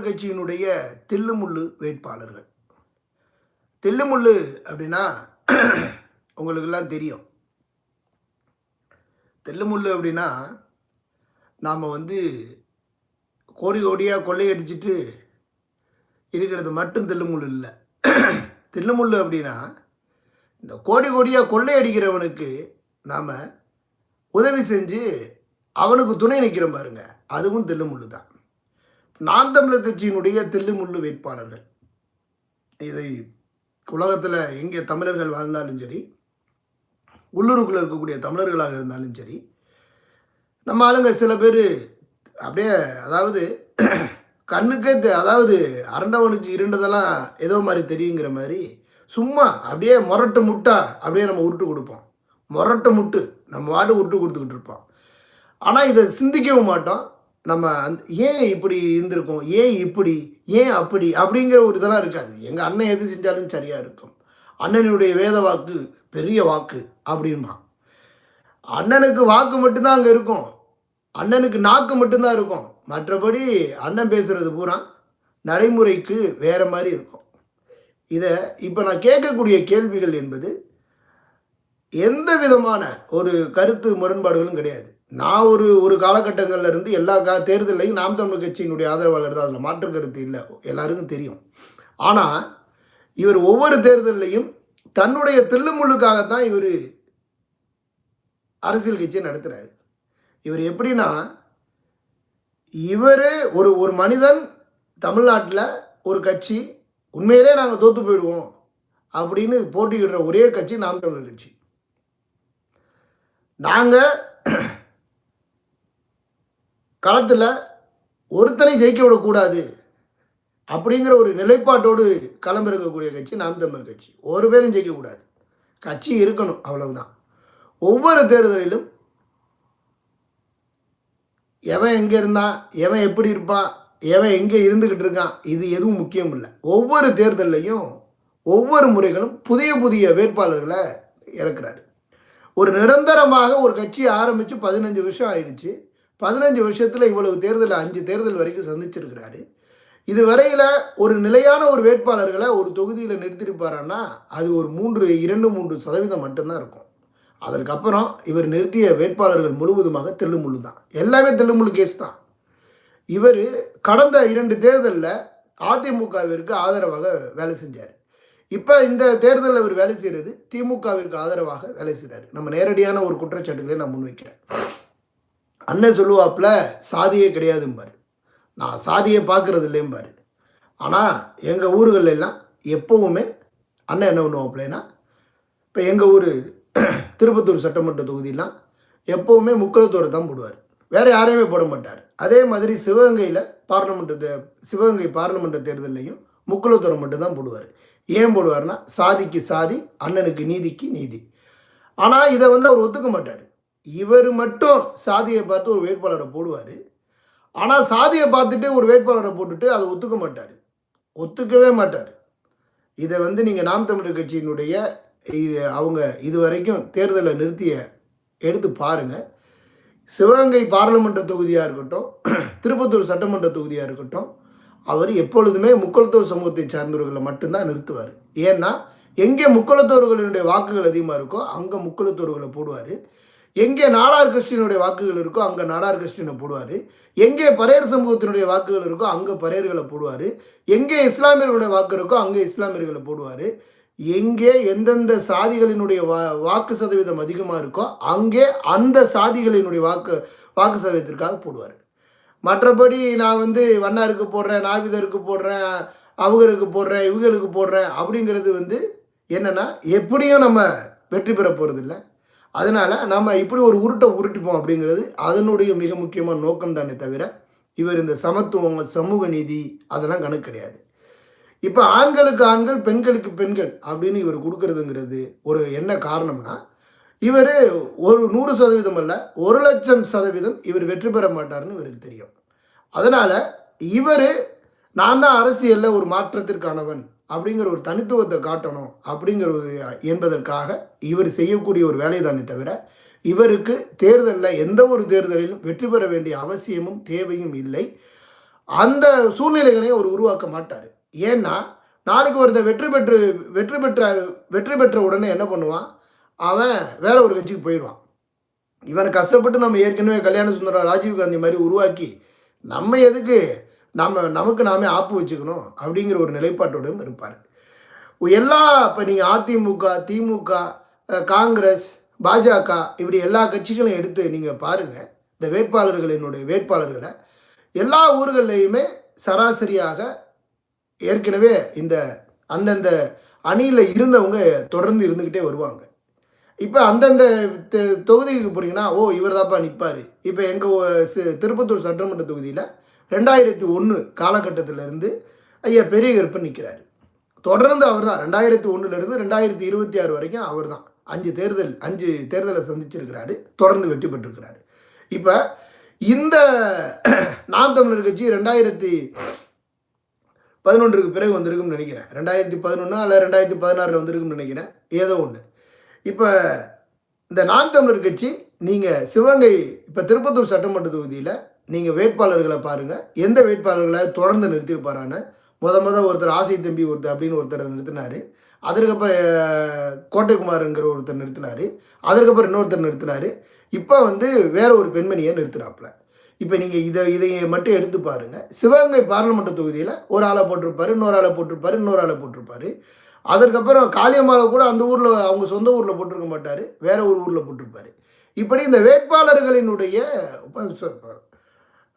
கட்சியினுடைய தில்லுமுள்ளு வேட்பாளர்கள். தில்லுமுள்ளு அப்படின்னா உங்களுக்கெல்லாம் தெரியும். தில்லுமுள்ளு அப்படின்னா நாம் வந்து கோடி கோடியாக கொள்ளையடிச்சிட்டு இருக்கிறது மட்டும் தில்லுமுள்ளு இல்லை. தில்லுமுள்ளு அப்படின்னா இந்த கோடி கோடியாக கொள்ளையடிக்கிறவனுக்கு நாம் உதவி செஞ்சு அவனுக்கு துணை நிற்கிறோம் பாருங்க. அதுவும் தில்லுமுள்ளு தான். நாம் தமிழர் கட்சியினுடைய தில்லுமுள்ளு வேட்பாளர்கள். இதை உலகத்தில் எங்கே தமிழர்கள் வாழ்ந்தாலும் சரி உள்ளூருக்குள்ளே இருக்கக்கூடிய தமிழர்களாக இருந்தாலும் சரி நம்ம ஆளுங்க சில பேர் அப்படியே அதாவது கண்ணுக்கே தெ- அதாவது அரண்டவனுக்கு இருண்டதெல்லாம் ஏதோ மாதிரி தெரியுங்கிற மாதிரி சும்மா அப்படியே முரட்டு முட்டா அப்படியே நம்ம உருட்டு கொடுப்போம். முரட்டு முட்டு நம்ம வாட்டு உருட்டு கொடுத்துக்கிட்டு இருப்போம். ஆனால் இதை சிந்திக்கவும் மாட்டோம். நம்ம அந் ஏன் இப்படி இருந்திருக்கோம்? ஏன் இப்படி? ஏன் அப்படி? அப்படிங்கிற ஒரு இதெல்லாம் இருக்காது. எங்கள் அண்ணன் எது செஞ்சாலும் சரியாக இருக்கும். அண்ணனுடைய வேத வாக்கு பெரிய வாக்கு அப்படின்பான். அண்ணனுக்கு வாக்கு மட்டும்தான் அங்கே இருக்கும். அண்ணனுக்கு நாக்கு மட்டும்தான் இருக்கும். மற்றபடி அண்ணன் பேசுகிறது பூரா நடைமுறைக்கு வேறு மாதிரி இருக்கும். இதை இப்போ நான் கேட்கக்கூடிய கேள்விகள் என்பது எந்த விதமான ஒரு கருத்து முரண்பாடுகளும் கிடையாது. நான் ஒரு ஒரு காலகட்டங்களில் இருந்து எல்லா கா தேர்தலையும் நாம் தமிழ் கட்சியினுடைய ஆதரவாளர் தான். அதில் மாற்று கருத்து இல்லை. எல்லாருக்கும் தெரியும். ஆனால் இவர் ஒவ்வொரு தேர்தல்லையும் தன்னுடைய தில்லுமுள்ளுக்காகத்தான் இவர் அரசியல் கட்சியை நடத்துகிறாரு இவர் எப்படின்னா இவர் ஒரு ஒரு மனிதன் தமிழ்நாட்டில் ஒரு கட்சி உண்மையிலே நாங்கள் தோற்று போயிடுவோம் அப்படின்னு போட்டியிடுற ஒரே கட்சி நாம் தமிழர் கட்சி. நாங்கள் களத்தில் ஒருத்தனை ஜெயிக்க விடக்கூடாது அப்படிங்கிற ஒரு நிலைப்பாட்டோடு களமிறங்கக்கூடிய கட்சி நாம் தமிழ் கட்சி. ஒரு பேரும் ஜெயிக்கக்கூடாது. கட்சி இருக்கணும் அவ்வளவுதான். ஒவ்வொரு தேர்தலிலும் எவன் எங்கே இருந்தான் எவன் எப்படி இருப்பான் எவன் எங்கே இருந்துக்கிட்டு இருக்கான் இது எதுவும் முக்கியம் இல்லை. ஒவ்வொரு தேர்தல்லையும் ஒவ்வொரு முறைகளும் புதிய புதிய வேட்பாளர்களை இறக்குறாரு. ஒரு நிரந்தரமாக ஒரு கட்சியை ஆரம்பித்து பதினஞ்சு வருஷம் ஆயிடுச்சு. பதினஞ்சு வருஷத்தில் இவ்வளவு தேர்தல் அஞ்சு தேர்தல் வரைக்கும் சந்திச்சிருக்கிறாரு. இது வரையில் ஒரு நிலையான ஒரு வேட்பாளர்களை ஒரு தொகுதியில் நிறுத்திருப்பாரான்னா அது ஒரு மூன்று இரண்டு மூன்று சதவீதம் மட்டும்தான் இருக்கும். அதற்கப்புறம் இவர் நிறுத்திய வேட்பாளர்கள் முழுவதுமாக தெல்லுமுள்ளு தான். எல்லாமே தெல்லுமுள்ளு கேஸ் தான். இவர் கடந்த இரண்டு தேர்தலில் அதிமுகவிற்கு ஆதரவாக வேலை செஞ்சார். இப்போ இந்த தேர்தலில் இவர் வேலை செய்கிறது திமுகவிற்கு ஆதரவாக வேலை செய்கிறார் நம்ம நேரடியான ஒரு குற்றச்சாட்டுகளை நான் முன்வைக்கிறேன். அண்ணன் சொல்லுவாப்புல சாதியே கிடையாதும்பார். நான் சாதியை பார்க்குறது இல்லைம்பாரு ஆனால் எங்கள் ஊர்களெல்லாம் எப்போவுமே அண்ணன் என்ன பண்ணுவாப்புலன்னா இப்போ எங்கள் ஊர் திருப்பத்தூர் சட்டமன்ற தொகுதியெலாம் எப்போவுமே முக்கலத்தோரை தான் போடுவார். வேறு யாரையுமே போட மாட்டார். அதே மாதிரி சிவகங்கையில் பார்லமெண்ட்டு சிவகங்கை பார்லமெண்ட் தேர்தல்லையும் முக்கலத்தோரை மட்டும்தான் போடுவார். ஏன் போடுவார்னா சாதிக்கு சாதி அண்ணனுக்கு நீதிக்கு நீதி. ஆனால் இதை வந்து அவர் ஒத்துக்க மாட்டார். இவர் மட்டும் சாதியை பார்த்து ஒரு வேட்பாளரை போடுவார். ஆனால் சாதியை பார்த்துட்டு ஒரு வேட்பாளரை போட்டுட்டு அதை ஒத்துக்க மாட்டார். ஒத்துக்கவே மாட்டார். இதை வந்து நீங்கள் நாம் தமிழர் கட்சியினுடைய இது அவங்க இது வரைக்கும் தேர்தலை நிறுத்திய எடுத்து பாருங்கள் சிவகங்கை பாராளுமன்ற தொகுதியாக இருக்கட்டும் திருப்பத்தூர் சட்டமன்ற தொகுதியாக இருக்கட்டும் அவர் எப்பொழுதுமே முக்கலத்தோர் சமூகத்தை சார்ந்தவர்களை மட்டும்தான் நிறுத்துவார். ஏன்னா எங்கே முக்குளத்தோர்களுடைய வாக்குகள் அதிகமாக இருக்கோ அங்கே முக்கலத்தோர்களை போடுவார். எங்கே நாடார் கிறிஸ்டினுடைய வாக்குகள் இருக்கோ அங்கே நாடார் கிறிஸ்டினை போடுவார். எங்கே பரையர் சமூகத்தினுடைய வாக்குகள் இருக்கோ அங்கே பரையர்களை போடுவார். எங்கே இஸ்லாமியர்களுடைய வாக்கு இருக்கோ அங்கே இஸ்லாமியர்களை போடுவார். எங்கே எந்தெந்த சாதிகளினுடைய வா வாக்கு சதவீதம் அதிகமாக இருக்கோ அங்கே அந்த சாதிகளினுடைய வாக்கு வாக்கு சதவீதத்திற்காக போடுவார். மற்றபடி நான் வந்து வண்ணாருக்கு போடுறேன் நாவிதருக்கு போடுறேன் அவங்களுக்கு போடுறேன் இவங்களுக்கு போடுறேன் அப்படிங்கிறது வந்து என்னென்னா எப்படியும் நம்ம வெற்றி பெற போகிறதில்ல அதனால் நம்ம இப்படி ஒரு உருட்டை உருட்டுப்போம் அப்படிங்கிறது அதனுடைய மிக முக்கியமான நோக்கம் தானே தவிர இவர் இந்த சமத்துவம் சமூக நீதி அதெல்லாம் கணக்கு கிடையாது. இப்போ ஆண்களுக்கு ஆண்கள் பெண்களுக்கு பெண்கள் அப்படின்னு இவர் கொடுக்கறதுங்கிறது ஒரு என்ன காரணம்னா இவர் ஒரு நூறு சதவீதம் அல்ல ஒரு லட்சம் சதவீதம் இவர் வெற்றி பெற மாட்டார்னு இவருக்கு தெரியும். அதனால் இவர் நான் தான் அரசியலில் ஒரு மாற்றத்திற்கானவன் அப்படிங்கிற ஒரு தனித்துவத்தை காட்டணும் அப்படிங்கிற ஒரு என்பதற்காக இவர் செய்யக்கூடிய ஒரு வேலை தானே தவிர இவருக்கு தேர்தலில் எந்த ஒரு தேர்தலிலும் வெற்றி பெற வேண்டிய அவசியமும் தேவையும் இல்லை. அந்த சூழ்நிலைகளையும் அவர் உருவாக்க மாட்டார். ஏன்னா நாளைக்கு ஒருத்த வெற்றி பெற்று வெற்றி பெற்ற வெற்றி பெற்ற உடனே என்ன பண்ணுவான்? அவன் வேற ஒரு கட்சிக்கு போயிடுவான். இவனை கஷ்டப்பட்டு நம்ம ஏற்கனவே கல்யாண சுந்தரம் ராஜீவ் காந்தி மாதிரி உருவாக்கி நம்ம எதுக்கு நம்ம நமக்கு நாமே ஆப்பு வச்சுக்கணும் அப்படிங்கிற ஒரு நிலைப்பாட்டோடும் இருப்பார். எல்லா இப்போ நீங்கள் அதிமுக திமுக காங்கிரஸ் பாஜக இப்படி எல்லா கட்சிகளையும் எடுத்து நீங்கள் பாருங்கள் இந்த வேட்பாளர்களினுடைய வேட்பாளர்களை எல்லா ஊர்கள்லேயுமே சராசரியாக ஏற்கனவே இந்த அந்தந்த அணியில் இருந்தவங்க தொடர்ந்து இருந்துக்கிட்டே வருவாங்க. இப்போ அந்தந்த தொகுதிக்கு போனீங்கன்னா ஓ இவர் தான்ப்பா நிற்பார் இப்போ எங்கள் திருப்பத்தூர் சட்டமன்ற தொகுதியில் ரெண்டாயிரத்தி ஒன்று காலகட்டத்திலேருந்து ஐயா பெரிய கருப்பன் நிற்கிறாரு தொடர்ந்து அவர் தான் ரெண்டாயிரத்தி ஒன்றுலேருந்து ரெண்டாயிரத்தி இருபத்தி ஆறு வரைக்கும் அவர் தான் அஞ்சு தேர்தல் அஞ்சு தேர்தலை சந்திச்சிருக்கிறாரு. தொடர்ந்து வெற்றி பெற்றிருக்கிறாரு. இப்போ இந்த நாம் தமிழர் கட்சி ரெண்டாயிரத்தி பதினொன்றுக்கு பிறகு வந்திருக்கும்னு நினைக்கிறேன். ரெண்டாயிரத்தி பதினொன்று அல்ல ரெண்டாயிரத்தி பதினாறில் வந்திருக்கும்னு நினைக்கிறேன். ஏதோ ஒன்று இப்போ இந்த நாம் தமிழர் கட்சி நீங்கள் சிவகங்கை இப்போ திருப்பத்தூர் சட்டமன்ற தொகுதியில் நீங்கள் வேட்பாளர்களை பாருங்கள் எந்த வேட்பாளர்களை தொடர்ந்து நிறுத்தியிருப்பாரான்னு முத முத ஒருத்தர் ஆசை தம்பி ஒருத்தர் அப்படின்னு ஒருத்தர் நிறுத்தினார். அதற்கப்புறம் கோட்டைக்குமாருங்கிற ஒருத்தர் நிறுத்தினார். அதற்கப்புறம் இன்னொருத்தர் நிறுத்தினார். இப்போ வந்து வேற ஒரு பெண்மணியை நிறுத்துறாப்புல இப்போ நீங்கள் இதை இதை மட்டும் எடுத்து பாருங்கள் சிவகங்கை பாராளுமன்ற தொகுதியில் ஒரு ஆளை போட்டிருப்பாரு இன்னொரு ஆளை போட்டிருப்பாரு இன்னொரு ஆளை போட்டிருப்பாரு. அதற்கப்புறம் காளியம்மாவை கூட அந்த ஊரில் அவங்க சொந்த ஊரில் போட்டிருக்க மாட்டார். வேற ஒரு ஊரில் போட்டிருப்பாரு. இப்படி இந்த வேட்பாளர்களினுடைய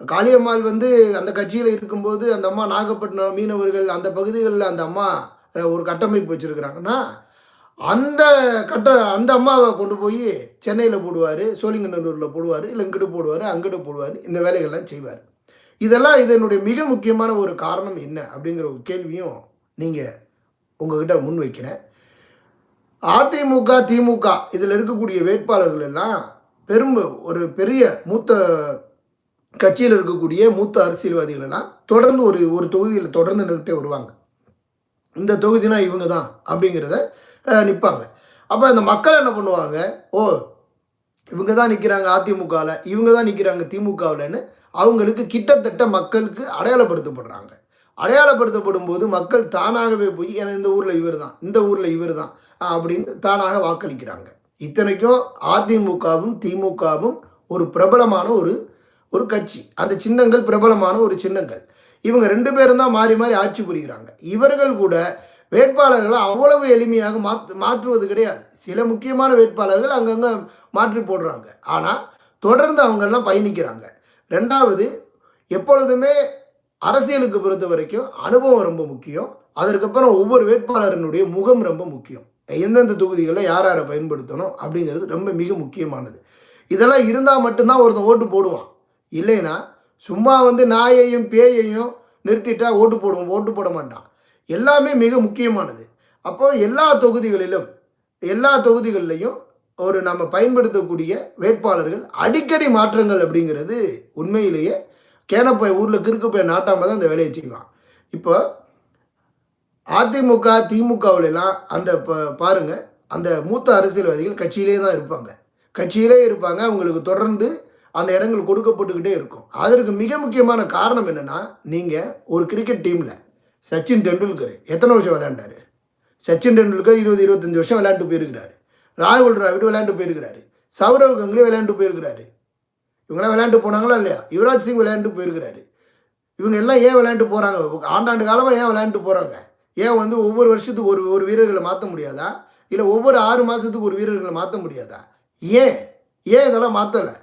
காளியம்மாள் வந்து அந்த கட்சியில் இருக்கும்போது அந்த அம்மா நாகப்பட்டினம் மீனவர்கள் அந்த பகுதிகளில் அந்த அம்மா ஒரு கட்டமைப்பு வச்சுருக்கிறாங்கன்னா அந்த கட்ட அந்த அம்மாவை கொண்டு போய் சென்னையில் போடுவார் சோழிங்கநல்லூரில் போடுவார் இல்லை இங்கிட்டு போடுவார் அங்கிட்டு போடுவார் இந்த வேலைகள்லாம் செய்வார். இதெல்லாம் இதனுடைய மிக முக்கியமான ஒரு காரணம் என்ன அப்படிங்கிற ஒரு கேள்வியும் நீங்கள் உங்ககிட்ட முன் வைக்கிறேன் அதிமுக திமுக இதில் இருக்கக்கூடிய வேட்பாளர்கள் எல்லாம் பெரும் ஒரு பெரிய மூத்த கட்சியில் இருக்கக்கூடிய மூத்த அரசியல்வாதிகளெல்லாம் தொடர்ந்து ஒரு ஒரு தொகுதியில் தொடர்ந்து நின்றுட்டே வருவாங்க. இந்த தொகுதினா இவங்க தான் அப்படிங்கிறத நிற்பாங்க அப்போ அந்த மக்கள் என்ன பண்ணுவாங்க? ஓ இவங்க தான் நிற்கிறாங்க அதிமுகவில் இவங்க தான் நிற்கிறாங்க திமுகவில்னு அவங்களுக்கு கிட்டத்தட்ட மக்களுக்கு அடையாளப்படுத்தப்படுறாங்க. அடையாளப்படுத்தப்படும் போது மக்கள் தானாகவே போய் ஏன்னா இந்த ஊரில் இவர் தான் இந்த ஊரில் இவர் தான் அப்படின்னு தானாக வாக்களிக்கிறாங்க. இத்தனைக்கும் அதிமுகவும் திமுகவும் ஒரு பிரபலமான ஒரு ஒரு கட்சி. அந்த சின்னங்கள் பிரபலமான ஒரு சின்னங்கள். இவங்க ரெண்டு பேரும் தான் மாறி மாறி ஆட்சி புரிகிறாங்க. இவர்கள் கூட வேட்பாளர்களை அவ்வளவு எளிமையாக மாற்று மாற்றுவது கிடையாது. சில முக்கியமான வேட்பாளர்கள் அங்கங்கே மாற்றி போடுறாங்க. ஆனால் தொடர்ந்து அவங்கெல்லாம் பயணிக்கிறாங்க. ரெண்டாவது எப்பொழுதுமே அரசியலுக்கு பொறுத்த வரைக்கும் அனுபவம் ரொம்ப முக்கியம். அதற்கப்புறம் ஒவ்வொரு வேட்பாளரினுடைய முகம் ரொம்ப முக்கியம். எந்தெந்த தொகுதிகளில் யார் யாரை பயன்படுத்தணும் அப்படிங்கிறது ரொம்ப மிக முக்கியமானது. இதெல்லாம் இருந்தால் மட்டும்தான் ஒருத்தன் ஓட்டு போடுவான். இல்லைன்னா சும்மா வந்து நாயையும் பேயையும் நிறுத்திட்டா ஓட்டு போடுவோம் ஓட்டு போட மாட்டான். எல்லாமே மிக முக்கியமானது. அப்போ எல்லா தொகுதிகளிலும் எல்லா தொகுதிகளிலையும் ஒரு நம்ம பயன்படுத்தக்கூடிய வேட்பாளர்கள் அடிக்கடி மாற்றங்கள் அப்படிங்கிறது உண்மையிலேயே கேனப்பை ஊரில் கிறுக்கு போய் தான் இந்த வேலையை செய்வான். இப்போ அதிமுக திமுகவிலலாம் அந்த ப- பாருங்க அந்த மூத்த அரசியல்வாதிகள் கட்சியிலே தான் இருப்பாங்க. கட்சியிலே இருப்பாங்க அவங்களுக்கு தொடர்ந்து அந்த இடங்கள் கொடுக்கப்பட்டுக்கிட்டே இருக்கும். அதற்கு மிக முக்கியமான காரணம் என்னென்னா நீங்கள் ஒரு கிரிக்கெட் டீமில் சச்சின் டெண்டுல்கர் எத்தனை வருஷம் விளையாண்டாரு? சச்சின் டெண்டுல்கர் இருபது இருபத்தஞ்சி வருஷம் விளையாண்டு போயிருக்கிறாரு. ராகுல் டிராவிட் விளையாண்டு போயிருக்கிறாரு. சௌரவ் கங்குலி விளையாண்டு போயிருக்கிறாரு. இவங்களாம் விளையாண்டு போனாங்களா இல்லையா? யுவராஜ் சிங் விளையாண்டு போயிருக்கிறாரு. இவங்க எல்லாம் ஏன் விளையாண்டு போகிறாங்க ஆண்டாண்டு காலமாக ஏன் விளையாண்டு போகிறாங்க ஏன் வந்து ஒவ்வொரு வருஷத்துக்கு ஒரு ஒரு வீரர்களை மாற்ற முடியாதா? இல்லை ஒவ்வொரு ஆறு மாதத்துக்கு ஒரு வீரர்களை மாற்ற முடியாதா? ஏன்? ஏன் இதெல்லாம் மாற்றலை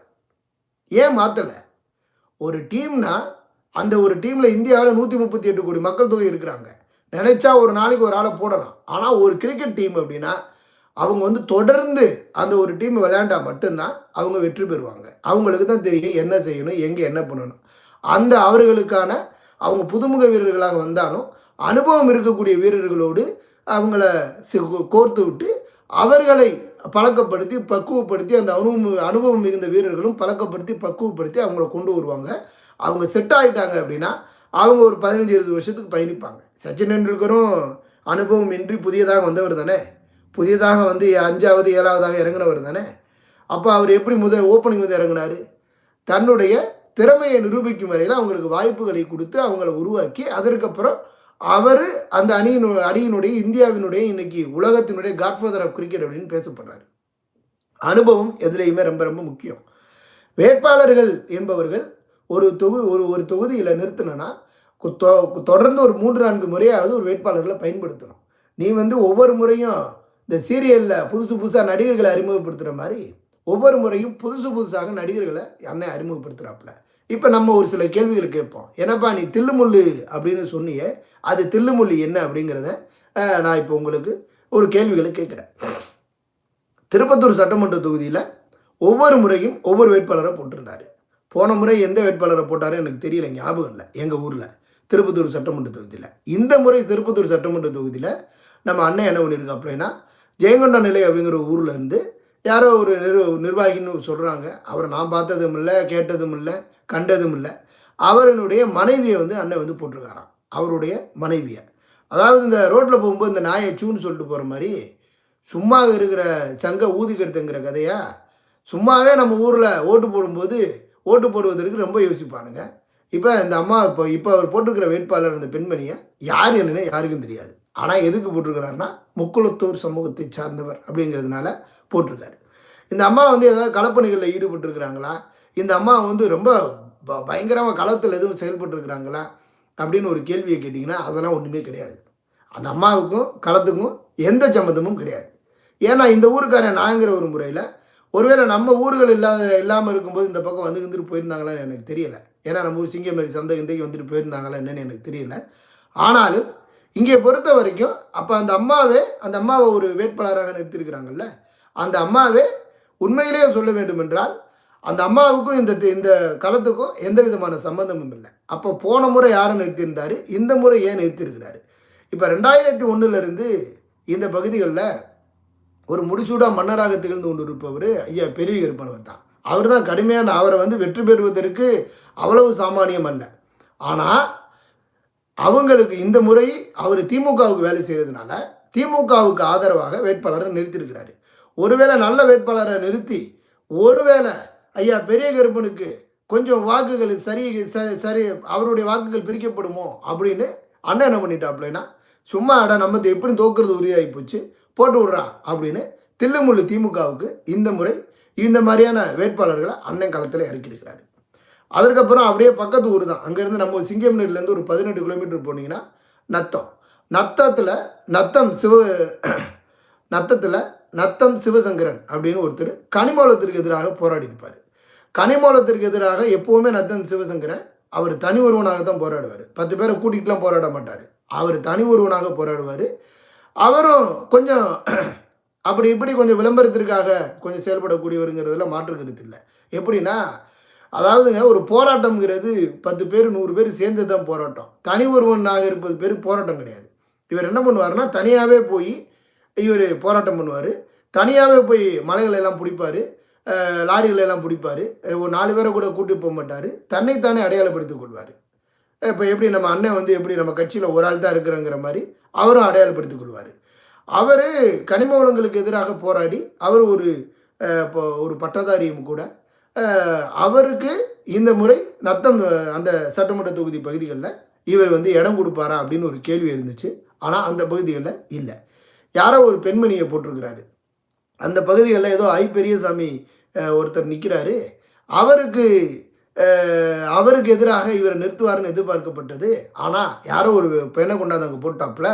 ஏன் மாற்றலை ஒரு டீம்னா அந்த ஒரு டீமில் இந்தியாவில் நூற்றி முப்பத்தி எட்டு கோடி மக்கள் தொகை இருக்கிறாங்க. நினைச்சா ஒரு நாளைக்கு ஒரு ஆளை போடலாம். ஆனால் ஒரு கிரிக்கெட் டீம் அப்படின்னா அவங்க வந்து தொடர்ந்து அந்த ஒரு டீம் விளையாண்டா மட்டும்தான் அவங்க வெற்றி பெறுவாங்க. அவங்களுக்கு தான் தெரியும் என்ன செய்யணும் எங்கே என்ன பண்ணணும். அந்த அவர்களுக்கான அவங்க புதுமுக வீரர்களாக வந்தாலும் அனுபவம் இருக்கக்கூடிய வீரர்களோடு அவங்கள கோர்த்து விட்டு அவர்களை பழக்கப்படுத்தி பக்குவப்படுத்தி அந்த அனுபவம் அனுபவம் மிகுந்த வீரர்களும் பழக்கப்படுத்தி பக்குவப்படுத்தி அவங்கள கொண்டு வருவாங்க. அவங்க செட் ஆகிட்டாங்க அப்படின்னா அவங்க ஒரு பதினஞ்சு இருபது வருஷத்துக்கு பயணிப்பாங்க. சச்சின் டெண்டுல்கரும் அனுபவம் இன்றி புதியதாக வந்தவர் தானே? புதியதாக வந்து அஞ்சாவது ஏழாவதாக இறங்கினவர் தானே? அப்போ அவர் எப்படி முதல் ஓப்பனிங் வந்து இறங்கினார்? தன்னுடைய திறமையை நிரூபிக்கும் வரையில் அவங்களுக்கு வாய்ப்புகளை கொடுத்து அவங்கள உருவாக்கி அதற்கப்புறம் அவர் அந்த அணியினு அணியினுடைய இந்தியாவினுடைய இன்னைக்கு உலகத்தினுடைய காட்ஃபாதர் ஆஃப் கிரிக்கெட் அப்படின்னு பேசப்படுறாரு. அனுபவம் எதுலேயுமே ரொம்ப ரொம்ப முக்கியம். வேட்பாளர்கள் என்பவர்கள் ஒரு தொகு ஒரு ஒரு தொகுதியில் நிறுத்தினா தொடர்ந்து ஒரு மூன்று நான்கு முறையாவது ஒரு வேட்பாளர்களை பயன்படுத்தணும். நீ வந்து ஒவ்வொரு முறையும் இந்த சீரியலில் புதுசு புதுசாக நடிகர்களை அறிமுகப்படுத்துகிற மாதிரி ஒவ்வொரு முறையும் புதுசு புதுசாக நடிகர்களை அண்ணன் அறிமுகப்படுத்துகிறாப்புல இப்போ நம்ம ஒரு சில கேள்விகளை கேட்போம். என்னப்பா நீ தில்லுமுள்ளு அப்படின்னு சொன்னியே அது தில்லுமுள்ளு என்ன அப்படிங்கிறத நான் இப்போ உங்களுக்கு ஒரு கேள்விகளை கேட்குறேன். திருப்பத்தூர் சட்டமன்ற தொகுதியில் ஒவ்வொரு முறையும் ஒவ்வொரு வேட்பாளரை போட்டிருந்தாரு. போன முறை எந்த வேட்பாளரை போட்டாரோ எனக்கு தெரியல ஞாபகம் இல்லை எங்கள் ஊரில் திருப்பத்தூர் சட்டமன்ற தொகுதியில். இந்த முறை திருப்பத்தூர் சட்டமன்ற தொகுதியில் நம்ம அண்ணன் என்ன பண்ணியிருக்காப்புலனா ஜெயங்கொண்ட நிலை அப்படிங்கிற ஊரில் இருந்து யாரோ ஒரு நிர் நிர்வாகின்னு சொல்கிறாங்க அவரை நான் பார்த்ததும் இல்லை கேட்டதும் இல்லை. கண்டதும் இல்லை அவரனுடைய மனைவியை வந்து அண்ணன் வந்து போட்டிருக்காராம். அவருடைய மனைவியை. அதாவது இந்த ரோட்டில் போகும்போது இந்த நாயை சூன்னு சொல்லிட்டு போகிற மாதிரி சும்மா இருக்கிற சங்க ஊதிக்கெடுத்துங்கிற கதையா? சும்மாவே நம்ம ஊரில் ஓட்டு போடும்போது ஓட்டு போடுவதற்கு ரொம்ப யோசிப்பானுங்க. இப்போ இந்த அம்மா இப்போ இப்போ அவர் போட்டிருக்கிற வேட்பாளர் அந்த பெண்மணியை யார் என்னன்னு யாருக்கும் தெரியாது. ஆனால் எதுக்கு போட்டிருக்கிறாருன்னா முக்குளத்தூர் சமூகத்தை சார்ந்தவர் அப்படிங்கிறதுனால போட்டிருக்காரு. இந்த அம்மா வந்து ஏதாவது களப்பணிகளில் ஈடுபட்டிருக்கிறாங்களா? இந்த அம்மா வந்து ரொம்ப ப பயங்கரமாக களத்தில் எதுவும் செயல்பட்டுருக்குறாங்களா அப்படின்னு ஒரு கேள்வியை கேட்டிங்கன்னா அதெல்லாம் ஒன்றுமே கிடையாது. அந்த அம்மாவுக்கும் களத்துக்கும் எந்த சம்மந்தமும் கிடையாது. ஏன்னா இந்த ஊருக்காரன் நாங்கிற ஒரு முறையில் ஒருவேளை நம்ம ஊர்கள் இல்லாத இல்லாமல் இருக்கும்போது இந்த பக்கம் வந்து இருந்துட்டு போயிருந்தாங்களான்னு எனக்கு தெரியல. ஏன்னா நம்ம ஊர் சிங்கமேரி சந்தை இந்தைக்கு வந்துட்டு போயிருந்தாங்களா என்னன்னு எனக்கு தெரியல. ஆனாலும் இங்கே பொறுத்த வரைக்கும் அப்போ அந்த அம்மாவே அந்த அம்மாவை ஒரு வேட்பாளராக நிறுத்தியிருக்கிறாங்கல்ல அந்த அம்மாவே உண்மையிலேயே சொல்ல வேண்டும் என்றால் அந்த அம்மாவுக்கும் இந்த இந்த களத்துக்கும் எந்த விதமான சம்பந்தமும் இல்லை. அப்போ போன முறை யாரை நிறுத்தியிருந்தார்? இந்த முறை ஏன் நிறுத்தியிருக்கிறாரு? இப்போ ரெண்டாயிரத்தி ஒன்றுலேருந்து இந்த பகுதிகளில் ஒரு முடிசூடா மன்னராக திகழ்ந்து கொண்டு இருப்பவர் ஐயா பெரிய கருப்பனவர் தான். அவர் தான் கடுமையான அவரை வந்து வெற்றி பெறுவதற்கு அவ்வளவு சாமானியம் அல்ல. ஆனால் அவங்களுக்கு இந்த முறை அவர் திமுகவுக்கு வேலை செய்கிறதுனால திமுகவுக்கு ஆதரவாக வேட்பாளரை நிறுத்தியிருக்கிறாரு. ஒருவேளை நல்ல வேட்பாளரை நிறுத்தி ஒருவேளை ஐயா பெரிய கருப்பனுக்கு கொஞ்சம் வாக்குகள் சரி சரி சரி அவருடைய வாக்குகள் பிரிக்கப்படுமோ அப்படின்னு அண்ணன் என்ன பண்ணிட்டாப்லனா சும்மா அட நம்ம எப்படி தோக்குறது உறுதியாகி போச்சு போட்டு விட்றா அப்படின்னு தில்லுமுள்ளு திமுகவுக்கு இந்த முறை இந்த மாதிரியான வேட்பாளர்களை அண்ணன் களத்தில் இறக்கியிருக்கிறாரு. அதற்கப்புறம் அப்படியே பக்கத்து ஊர் தான். அங்கேருந்து நம்ம சிங்கம்நேரிலேருந்து ஒரு பதினெட்டு கிலோமீட்டர் போனீங்கன்னா நத்தம். நத்தத்தில் நத்தம் சிவ நத்தத்தில் நத்தம் சிவசங்கரன் அப்படின்னு ஒருத்தர் கனிமூலத்திற்கு எதிராக போராடி இருப்பார். கனிமூலத்திற்கு எதிராக எப்போவுமே நத்தன் சிவசங்கரை அவர் தனி ஒருவனாக தான் போராடுவார். பத்து பேரை கூட்டிகிட்டுலாம் போராட மாட்டார். அவர் தனி ஒருவனாக போராடுவார். அவரும் கொஞ்சம் அப்படி இப்படி கொஞ்சம் விளம்பரத்திற்காக கொஞ்சம் செயல்படக்கூடியவருங்கிறதுல மாற்று கருத்து இல்லை. எப்படின்னா அதாவதுங்க ஒரு போராட்டம்ங்கிறது பத்து பேர் நூறு பேர் சேர்ந்து தான் போராட்டம். தனி ஒருவனாக இருப்பது பேர் போராட்டம் கிடையாது. இவர் என்ன பண்ணுவாருன்னா தனியாகவே போய் இவர் போராட்டம் பண்ணுவார். தனியாகவே போய் மலைகளை எல்லாம் பிடிப்பார். லாரிகளெல்லாம் பிடிப்பார். ஒரு நாலு பேரை கூட கூட்டி போக மாட்டார். தன்னைத்தானே அடையாளப்படுத்திக் கொள்வார். இப்போ எப்படி நம்ம அண்ணன் வந்து எப்படி நம்ம கட்சியில் ஒரு ஆள் தான் இருக்கிறங்கிற மாதிரி அவரும் அடையாளப்படுத்திக் கொள்வார். அவர் கனிம வளங்களுக்கு எதிராக போராடி அவர் ஒரு இப்போ ஒரு பட்டதாரியும் கூட. அவருக்கு இந்த முறை நத்தம் அந்த சட்டமன்ற தொகுதி பகுதிகளில் இவர் வந்து இடம் கொடுப்பாரா அப்படின்னு ஒரு கேள்வி இருந்துச்சு. ஆனால் அந்த பகுதிகளில் இல்லை. யாரோ ஒரு பெண்மணியை போட்டிருக்கிறாரு. அந்த பகுதிகளில் ஏதோ ஐ பெரியசாமி ஒருத்தர் நிற்கிறாரு அவருக்கு அவருக்கு எதிராக இவரை நிறுத்துவார்னு எதிர்பார்க்கப்பட்டது. ஆனால் யாரோ ஒரு பெண்ணை கொண்டாந்து அங்கே போட்டாப்புல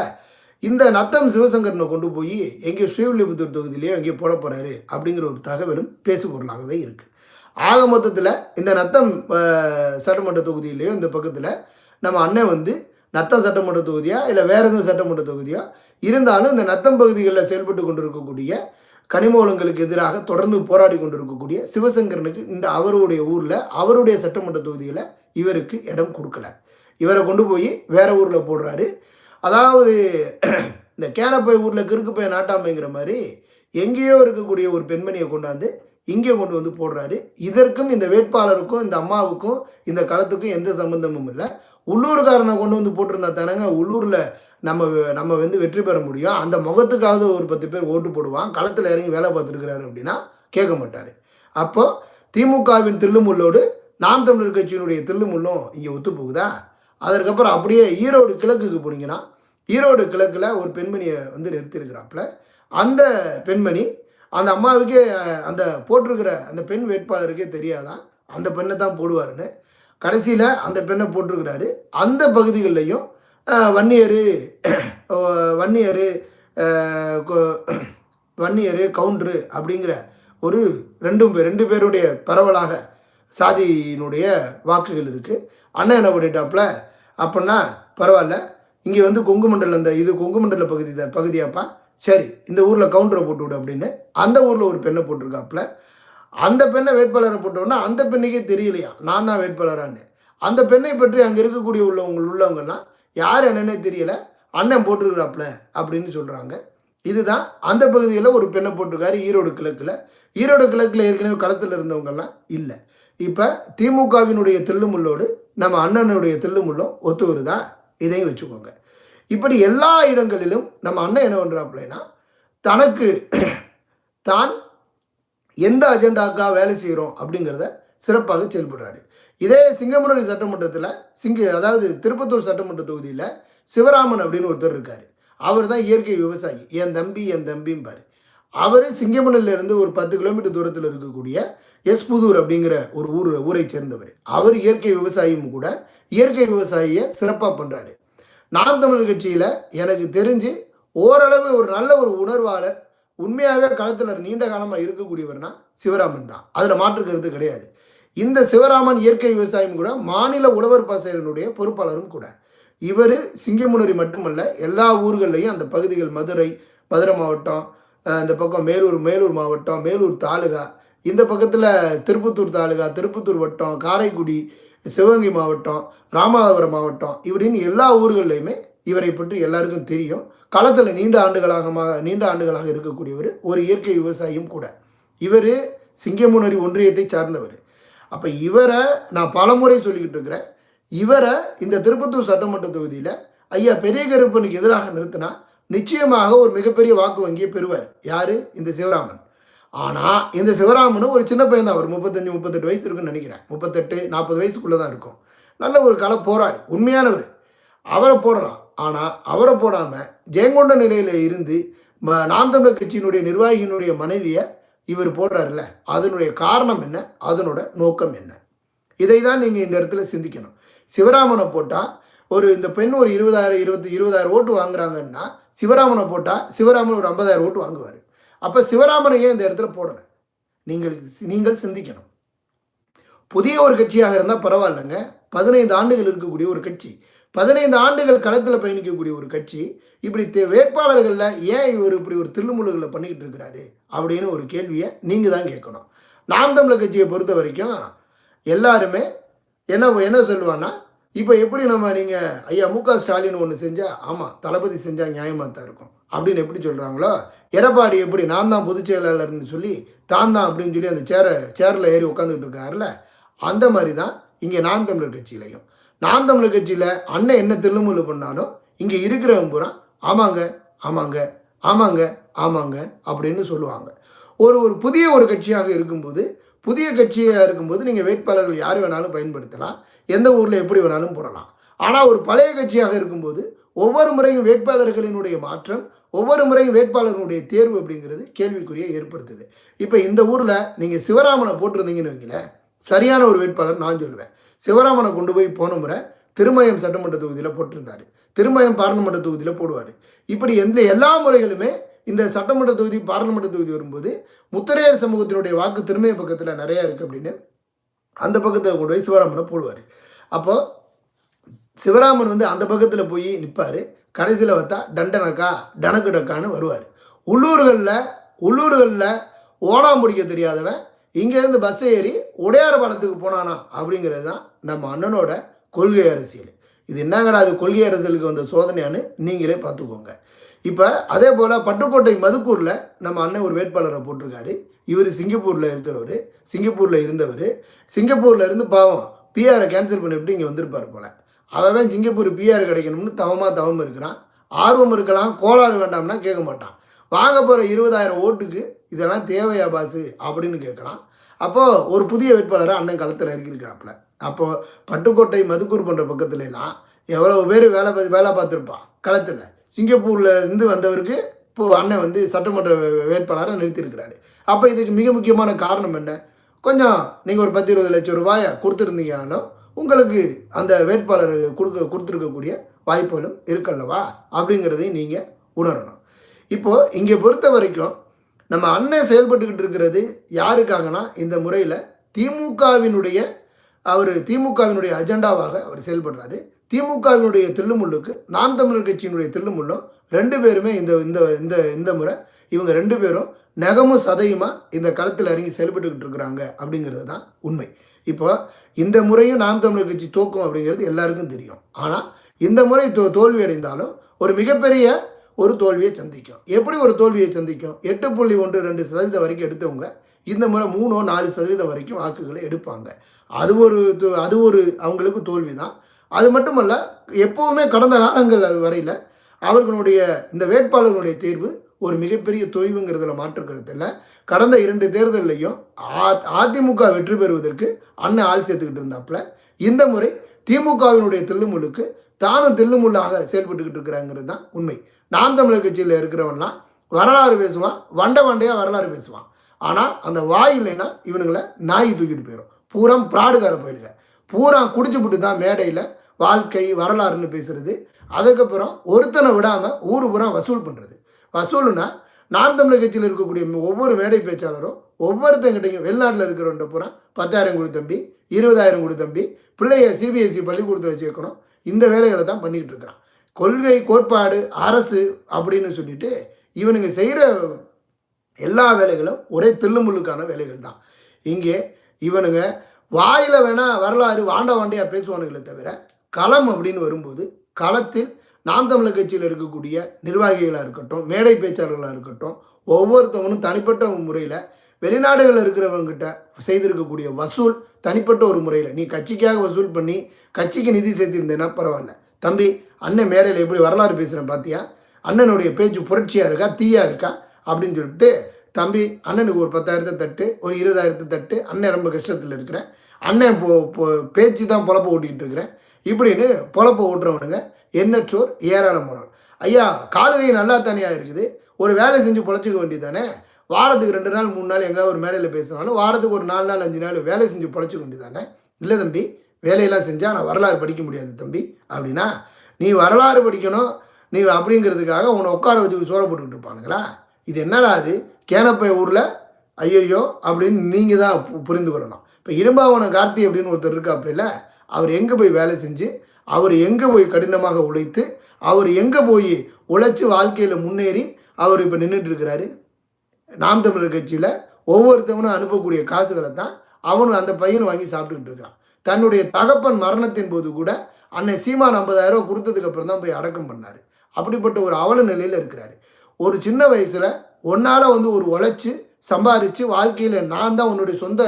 இந்த நத்தம் சிவசங்கரனை கொண்டு போய் எங்கேயோ ஸ்ரீவில்லிபுத்தூர் தொகுதியிலேயோ எங்கேயோ போட போகிறாரு அப்படிங்கிற ஒரு தகவலும் பேசு பொருளாகவே இருக்குது ஆக மொத்தத்தில் இந்த நத்தம் சட்டமன்ற தொகுதியிலேயோ இந்த பக்கத்தில் நம்ம அண்ணன் வந்து நத்தம் சட்டமன்ற தொகுதியா இல்லை வேறு எதுவும் சட்டமன்ற தொகுதியா இருந்தாலும் இந்த நத்தம் பகுதிகளில் செயல்பட்டு கொண்டு இருக்கக்கூடிய கனிமூலங்களுக்கு எதிராக தொடர்ந்து போராடி கொண்டிருக்கக்கூடிய சிவசங்கரனுக்கு இந்த அவருடைய ஊரில் அவருடைய சட்டமன்ற தொகுதியில் இவருக்கு இடம் கொடுக்கல. இவரை கொண்டு போய் வேற ஊரில் போடுறாரு. அதாவது இந்த கேனப்பை ஊரில் கிறுக்குப்பை நாட்டாமைங்கிற மாதிரி எங்கேயோ இருக்கக்கூடிய ஒரு பெண்மணியை கொண்டாந்து இங்கே கொண்டு வந்து போடுறாரு. இதற்கும் இந்த வேட்பாளருக்கும் இந்த அம்மாவுக்கும் இந்த களத்துக்கும் எந்த சம்பந்தமும் இல்லை. உள்ளூர்காரனை கொண்டு வந்து போட்டிருந்தா தானங்க உள்ளூரில் நம்ம நம்ம வந்து வெற்றி பெற முடியும். அந்த முகத்துக்காவது ஒரு பத்து பேர் ஓட்டு போடுவான். களத்தில் இறங்கி வேலை பார்த்துருக்கிறாரு அப்படின்னா கேட்க மாட்டார். அப்போது திமுகவின் தில்லுமுள்ளோடு நாம் தமிழர் கட்சியினுடைய தில்லுமுள்ளும் இங்கே ஒத்து போகுதா அதற்கப்புறம் அப்படியே ஈரோடு கிழக்குக்கு போனீங்கன்னா ஈரோடு கிழக்கில் ஒரு பெண்மணியை வந்து நிறுத்தியிருக்கிறாப்புல. அந்த பெண்மணி அந்த அம்மாவுக்கே அந்த போட்டிருக்கிற அந்த பெண் வேட்பாளருக்கே தெரியாதான் அந்த பெண்ணை தான் போடுவாருன்னு. கடைசியில் அந்த பெண்ணை போட்டிருக்கிறாரு. அந்த பகுதிகளிலையும் வன்னியரு வன்னியர் அஹ், வன்னியர் வன்னியர் கவுண்டரு அப்படிங்கிற ஒரு ரெண்டும் பேர் ரெண்டு பேருடைய பரவலாக சாதியினுடைய வாக்குகள் இருக்குது அண்ணன் என்ன பண்ணிட்டாப்புல? அப்படின்னா பரவாயில்ல. இங்கே வந்து கொங்கு மண்டலம் இந்த இது கொங்கு மண்டல பகுதி பகுதியாப்பா. சரி இந்த ஊரில் கவுண்டரை போட்டு விடு அப்படின்னு அந்த ஊரில் ஒரு பெண்ணை போட்டிருக்காப்புல. அந்த பெண்ணை வேட்பாளரை போட்டோன்னா அந்த பெண்ணுக்கே தெரியலையா? நான் தான் வேட்பாளரான்னு. அந்த பெண்ணை பற்றி அங்கே இருக்கக்கூடிய உள்ளவங்க உள்ளவங்கெல்லாம் யார் என்னன்னே தெரியல. அண்ணன் போட்டிருக்கிறாப்புல அப்படின்னு சொல்கிறாங்க இதுதான் அந்த பகுதியில் ஒரு பெண்ணை போட்டிருக்காரு ஈரோடு கிழக்கில். ஈரோடு கிழக்கில் ஏற்கனவே களத்தில் இருந்தவங்கெல்லாம் இல்லை. இப்போ திமுகவினுடைய தெல்லுமுள்ளோடு நம்ம அண்ணனுடைய தெல்லுமுள்ளும் ஒத்து வருதா? இதையும் வச்சுக்கோங்க. இப்படி எல்லா இடங்களிலும் நம்ம அண்ணன் என்ன பண்ணுறாப்புலனா தனக்கு தான் எந்த அஜெண்டாக்காக வேலை செய்கிறோம் அப்படிங்கிறத சிறப்பாக செயல்படுறாரு. இதே சிங்கமுனரி சட்டமன்றத்தில் சிங்க அதாவது திருப்பத்தூர் சட்டமன்ற தொகுதியில் சிவராமன் அப்படின்னு ஒருத்தர் இருக்கார். அவர் தான் இயற்கை விவசாயி. என் தம்பி என் தம்பிம்பார். அவர் சிங்கமணில இருந்து ஒரு பத்து கிலோமீட்டர் தூரத்தில் இருக்கக்கூடிய எஸ்புதூர் அப்படிங்கிற ஒரு ஊர் ஊரை சேர்ந்தவர். அவர் இயற்கை விவசாயியும் கூட இயற்கை விவசாயியை சிறப்பாக பண்ணுறாரு நாம் தமிழ் கட்சியில் எனக்கு தெரிஞ்சு ஓரளவு ஒரு நல்ல ஒரு உணர்வாளர் உண்மையாகவே களத்தில் நீண்ட காலமாக இருக்கக்கூடியவர்னா சிவராமன் தான். அதில் மாற்று கருத்து கிடையாது. இந்த சிவராமன் இயற்கை விவசாயம் கூட மாநில உழவர் பாசையினுடைய பொறுப்பாளரும் கூட. இவர் சிங்கமுனரி மட்டுமல்ல எல்லா ஊர்கள்லையும் அந்த பகுதிகள் மதுரை மதுரை மாவட்டம் இந்த பக்கம் மேலூர் மேலூர் மாவட்டம் மேலூர் தாலுகா இந்த பக்கத்தில் திருப்பத்தூர் தாலுகா திருப்பத்தூர் வட்டம் காரைக்குடி சிவகங்கை மாவட்டம் ராமநாதபுரம் மாவட்டம் இப்படின்னு எல்லா ஊர்கள்லையுமே இவரை பற்றி எல்லாருக்கும் தெரியும். களத்தில் நீண்ட ஆண்டுகளாக நீண்ட ஆண்டுகளாக இருக்கக்கூடியவர் ஒரு இயற்கை விவசாயியும் கூட. இவர் சிங்கமுனரி ஒன்றியத்தை சார்ந்தவர். அப்போ இவரை நான் பலமுறை சொல்லிக்கிட்டு இருக்கிறேன். இவரை இந்த திருப்பத்தூர் சட்டமன்ற தொகுதியில் ஐயா பெரிய கருப்பனுக்கு எதிராக நிறுத்தினா நிச்சயமாக ஒரு மிகப்பெரிய வாக்கு வங்கியை பெறுவார். யார்? இந்த சிவராமன். ஆனால் இந்த சிவராமனும் ஒரு சின்ன பையன் தான் ஒரு முப்பத்தஞ்சு முப்பத்தெட்டு வயசு இருக்குன்னு நினைக்கிறேன். முப்பத்தெட்டு நாற்பது வயசுக்குள்ளே தான் இருக்கும். நல்ல ஒரு கள போராளி உண்மையானவர். அவரை போடலாம். ஆனால் அவரை போடாமல் ஜெயங்கொண்ட நிலையில் இருந்து ம- நாம் தமிழர் கட்சியினுடைய நிர்வாகியினுடைய மனைவியை இவர் போடுறாருல்ல? அதனுடைய காரணம் என்ன? அதனோட நோக்கம் என்ன? இதை தான் நீங்கள் இந்த இடத்துல சிந்திக்கணும். சிவராமனை போட்டால் ஒரு இந்த பெண் ஒரு இருபதாயிரம் இருபத்தி இருபதாயிரம் ஓட்டு வாங்குறாங்கன்னா சிவராமனை போட்டால் சிவராமன் ஒரு ஐம்பதாயிரம் ஓட்டு வாங்குவார். அப்போ சிவராமனை ஏன் இந்த இடத்துல போடலை? நீங்கள் நீங்கள் சிந்திக்கணும். புதிய ஒரு கட்சியாக இருந்தால் பரவாயில்லைங்க. பதினைந்து ஆண்டுகள் இருக்கக்கூடிய ஒரு கட்சி. பதினைந்து ஆண்டுகள் களத்தில் பயணிக்கக்கூடிய ஒரு கட்சி. இப்படி தே- வேட்பாளர்களில் ஏன் இவர் இப்படி ஒரு திருமுழுகளை பண்ணிக்கிட்டு இருக்கிறாரு? அப்படின்னு ஒரு கேள்வியை நீங்கள் தான் கேட்கணும். நாம் தமிழர் கட்சியை பொறுத்த வரைக்கும் எல்லாருமே என்ன என்ன சொல்லுவான்னா இப்போ எப்படி நம்ம நீங்கள் ஐயா மு க ஸ்டாலின் ஒன்று செஞ்சால் ஆமாம் தளபதி செஞ்சால் நியாயமாக தான் இருக்கும். அப்படின்னு எப்படி சொல்கிறாங்களோ எடப்பாடி எப்படி நான் தான் பொதுச் செயலாளர்னு சொல்லி தான் தான் அப்படின்னு சொல்லி அந்த சேரை சேரில் ஏறி உட்காந்துக்கிட்டு இருக்காருல்ல அந்த மாதிரி தான் இங்கே நாம் தமிழர் கட்சியிலையும். நாம் தமிழர் கட்சியில் அண்ணன் என்ன தில்லுமுள்ளு பண்ணாலும் இங்கே இருக்கிறவங்க பூரா ஆமாங்க ஆமாங்க ஆமாங்க ஆமாங்க அப்படின்னு சொல்லுவாங்க. ஒரு ஒரு புதிய ஒரு கட்சியாக இருக்கும்போது புதிய கட்சியாக இருக்கும்போது நீங்கள் வேட்பாளர்கள் யார் வேணாலும் பயன்படுத்தலாம். எந்த ஊரில் எப்படி வேணாலும் போடலாம். ஆனால் ஒரு பழைய கட்சியாக இருக்கும்போது ஒவ்வொரு முறையும் வேட்பாளர்களினுடைய மாற்றம் ஒவ்வொரு முறையும் வேட்பாளர்களுடைய தேர்வு அப்படிங்கிறது கேள்விக்குறியை ஏற்படுத்துது. இப்போ இந்த ஊரில் நீங்கள் சிவராமனை போட்டிருந்தீங்கன்னு வைங்களேன் சரியான ஒரு வேட்பாளர் நான் சொல்லுவேன். சிவராமனை கொண்டு போய் போன முறை திருமயம் சட்டமன்ற தொகுதியில் போட்டிருந்தாரு. திருமயம் பாராளுமன்ற தொகுதியில் போடுவார். இப்படி எந்த எல்லா முறைகளுமே இந்த சட்டமன்ற தொகுதி பாராளுமன்ற தொகுதி வரும்போது முத்தரையர் சமூகத்தினுடைய வாக்கு திறமை பக்கத்தில் நிறையா இருக்குது அப்படின்னு அந்த பக்கத்தில் கொண்டு போய் சிவராமனை போடுவார். அப்போ சிவராமன் வந்து அந்த பக்கத்தில் போய் நிற்பார் கடைசியில் பார்த்தா டண்டனக்கா டனக்கு டக்கான்னு வருவார். உள்ளூர்களில் உள்ளூர்களில் ஓடாம் பிடிக்க தெரியாதவன் இங்கேருந்து பஸ் ஏறி உடையார் பாலத்துக்கு போனானா அப்படிங்கிறது தான் நம்ம அண்ணனோட கொள்கை அரசியல். இது என்னங்கடா அது கொள்கை அரசியலுக்கு வந்த சோதனையான்னு நீங்களே பார்த்துக்கோங்க. இப்போ அதே போல் பட்டுக்கோட்டை மதுக்கூரில் நம்ம அண்ணன் ஒரு வேட்பாளரை போட்டிருக்காரு. இவர் சிங்கப்பூரில் இருக்கிறவர். சிங்கப்பூரில் இருந்தவர். சிங்கப்பூரில் இருந்து பாவம் பிஆரை கேன்சல் பண்ணிவிட்டு இங்கே வந்திருப்பார் போல். அவன் சிங்கப்பூர் பிஆர் கிடைக்கணும்னு தவமாக தவம் இருக்கிறான். ஆர்வம் இருக்கலாம் கோளாறு வேண்டாம்னா கேட்க மாட்டான். வாங்க போகிற இருபதாயிரம் ஓட்டுக்கு இதெல்லாம் தேவையா பாசு? அப்படின்னு கேட்கலாம். அப்போது ஒரு புதிய வேட்பாளரை அண்ணன் களத்தில் இறக்கியிருக்கிறாப்புல. அப்போது பட்டுக்கோட்டை மதுக்கூர் போன்ற பக்கத்துலலாம் எவ்வளோ பேர் வேலை வேலை பார்த்துருப்பான் களத்தில். சிங்கப்பூரில் இருந்து வந்தவருக்கு இப்போது அண்ணன் வந்து சட்டமன்ற வேட்பாளராக நிறுத்தியிருக்கிறாரு. அப்போ இதுக்கு மிக முக்கியமான காரணம் என்ன? கொஞ்சம் நீங்கள் ஒரு பத்து இருபது லட்சம் ரூபாயை கொடுத்துருந்தீங்கனாலும் உங்களுக்கு அந்த வேட்பாளர் கொடுக்க கொடுத்துருக்கக்கூடிய வாய்ப்புகளும் இருக்கல்லவா? அப்படிங்கிறதையும் நீங்கள் உணரணும். இப்போது இங்கே பொறுத்த வரைக்கும் நம்ம அண்ணன் செயல்பட்டுக்கிட்டு இருக்கிறது யாருக்காகனா இந்த முறையில் திமுகவினுடைய அவர் திமுகவினுடைய அஜெண்டாவாக அவர் செயல்படுறாரு. திமுகவினுடைய தில்லுமுள்ளுக்கு நாம் தமிழர் கட்சியினுடைய தில்லுமுள்ளும் ரெண்டு பேருமே இந்த இந்த இந்த இந்த முறை இவங்க ரெண்டு பேரும் நகமும் சதையுமா இந்த களத்தில் இறங்கி செயல்பட்டுக்கிட்டு இருக்கிறாங்க அப்படிங்கிறது தான் உண்மை. இப்போ இந்த முறையும் நாம் தமிழர் கட்சி தோக்கும் அப்படிங்கிறது எல்லாருக்கும் தெரியும். ஆனால் இந்த முறை தோ தோல்வி அடைந்தாலும் ஒரு மிகப்பெரிய ஒரு தோல்வியை சந்திக்கும். எப்படி ஒரு தோல்வியை சந்திக்கும்? எட்டு புள்ளி ஒன்று ரெண்டு சதவீதம் வரைக்கும் எடுத்தவங்க இந்த முறை மூணோ நாலு சதவீதம் வரைக்கும் வாக்குகளை எடுப்பாங்க. அது ஒரு அது ஒரு அவங்களுக்கு தோல்வி தான் அது மட்டுமல்ல எப்போவுமே கடந்த காலங்கள் வரையில் அவர்களுடைய இந்த வேட்பாளர்களுடைய தேர்வு ஒரு மிகப்பெரிய தொய்வுங்கிறதுல மாற்றுக்கிறது இல்லை. கடந்த இரண்டு தேர்தல்லையும் அ- அதிமுக வெற்றி பெறுவதற்கு அண்ணன் ஆள் சேர்த்துக்கிட்டு இருந்தாப்புல. இந்த முறை திமுகவினுடைய தில்லுமுள்ளுக்கு தானும் தில்லுமுள்ளாக செயல்பட்டுக்கிட்டு இருக்கிறாங்கிறது தான் உண்மை. நாம் தமிழர் கட்சியில் இருக்கிறவன்லாம் வரலாறு பேசுவான் வண்டை வண்டையாக வரலாறு பேசுவான். ஆனால் அந்த வாய் இல்லைன்னா இவனுங்களை நாய் தூக்கிட்டு போயிடும் பூரம் பிராடுகார போயிடுங்க பூரா குடிச்சுப்புட்டு தான் மேடையில் வாழ்க்கை வரலாறுன்னு பேசுகிறது அதுக்கப்புறம் ஒருத்தனை விடாமல் ஊர் பூரா வசூல் பண்ணுறது வசூல்னா நாம் தமிழர் கட்சியில் இருக்கக்கூடிய ஒவ்வொரு மேடை பேச்சாளரும் ஒவ்வொருத்தங்கிட்டையும் வெளிநாட்டில் இருக்கிறவன்ட்ட பூரா பத்தாயிரம் கொடு தம்பி இருபதாயிரம் கொடு தம்பி பிள்ளைய சிபிஎஸ்சி பள்ளிக்கூடத்தில் சேர்க்கணும். இந்த வேலைகளை தான் பண்ணிக்கிட்டு இருக்கிறான். கொள்கை கோட்பாடு அரசு அப்படின்னு சொல்லிட்டு இவனுங்க செய்கிற எல்லா வேலைகளும் ஒரே தில்லுமுள்ளுக்கான வேலைகள் தான். இங்கே இவனுங்க வாயில் வேணால் வரலாறு வாண்ட வாண்டையாக பேசுவானுங்களே தவிர களம் அப்படின்னு வரும்போது களத்தில் நாம் தமிழர் கட்சியில் இருக்கக்கூடிய நிர்வாகிகளாக இருக்கட்டும் மேடை பேச்சாளர்களாக இருக்கட்டும் ஒவ்வொருத்தவனும் தனிப்பட்ட முறையில் வெளிநாடுகளில் இருக்கிறவங்ககிட்ட செய்திருக்கக்கூடிய வசூல் தனிப்பட்ட ஒரு முறையில். நீ கட்சிக்காக வசூல் பண்ணி கட்சிக்கு நிதி சேர்த்திருந்தேன்னா பரவாயில்ல. தம்பி அண்ணன் மேடையில் எப்படி வரலாறு பேசுகிறேன் பார்த்தியா அண்ணனுடைய பேச்சு புரட்சியாக இருக்கா தீயாக இருக்கா? அப்படின்னு சொல்லிட்டு தம்பி அண்ணனுக்கு ஒரு பத்தாயிரத்தை தட்டு ஒரு இருபதாயிரத்தை தட்டு அண்ணன் ரொம்ப கஷ்டத்தில் இருக்கிறேன். அண்ணன் இப்போ பேச்சு தான் பொழப்ப ஓட்டிக்கிட்டு இருக்கிறேன். இப்படின்னு பொழப்ப ஓட்டுறவனுங்க எண்ணற்றோர் ஏராளமானவர் ஐயா காலநிலை நல்லா தனியாக இருக்குது? ஒரு வேலை செஞ்சு பொழைச்சிக்க வேண்டியது தானே வாரத்துக்கு ரெண்டு நாள் மூணு நாள் எங்கேயாவது ஒரு மேடையில் பேசினாலும் வாரத்துக்கு ஒரு நாலு நாள் அஞ்சு நாள் வேலை செஞ்சு பொழைச்சிக்க வேண்டியது தானே இல்லை தம்பி வேலையெல்லாம் செஞ்சால் நான் வரலாறு படிக்க முடியாது தம்பி. அப்படின்னா நீ வரலாறு படிக்கணும் நீ அப்படிங்கிறதுக்காக உன்னை உட்கார வச்சு சோற போட்டுக்கிட்டு இருப்பானுங்களா? இது என்னடா அது? கேனப்பை ஊரில் ஐயையோ அப்படின்னு நீங்கள் தான் பு- புரிந்து கொள்ளணும். இப்போ இரும்பாவனம் கார்த்தி அப்படின்னு ஒருத்தர் இருக்காப்புல அவர் எங்கே போய் வேலை செஞ்சு அவர் எங்கே போய் கடினமாக உழைத்து அவர் எங்கே போய் உழைச்சி வாழ்க்கையில் முன்னேறி அவர் இப்போ நின்றுட்டு இருக்கிறாரு நாம் தமிழர் கட்சியில் ஒவ்வொருத்தவனும் அனுப்பக்கூடிய காசுகளை தான் அவனும் அந்த பையன் வாங்கி சாப்பிட்டுக்கிட்டு இருக்கிறான் தன்னுடைய தகப்பன் மரணத்தின் போது கூட அன்னை சீமான் ஐம்பதாயிரம் ரூபா கொடுத்ததுக்கு அப்புறம் தான் போய் அடக்கம் பண்ணார். அப்படிப்பட்ட ஒரு அவல நிலையில் இருக்கிறாரு. ஒரு சின்ன வயசில் ஒன்னால் வந்து ஒரு உழைச்சி சம்பாரித்து வாழ்க்கையில் நான் தான் உன்னுடைய சொந்த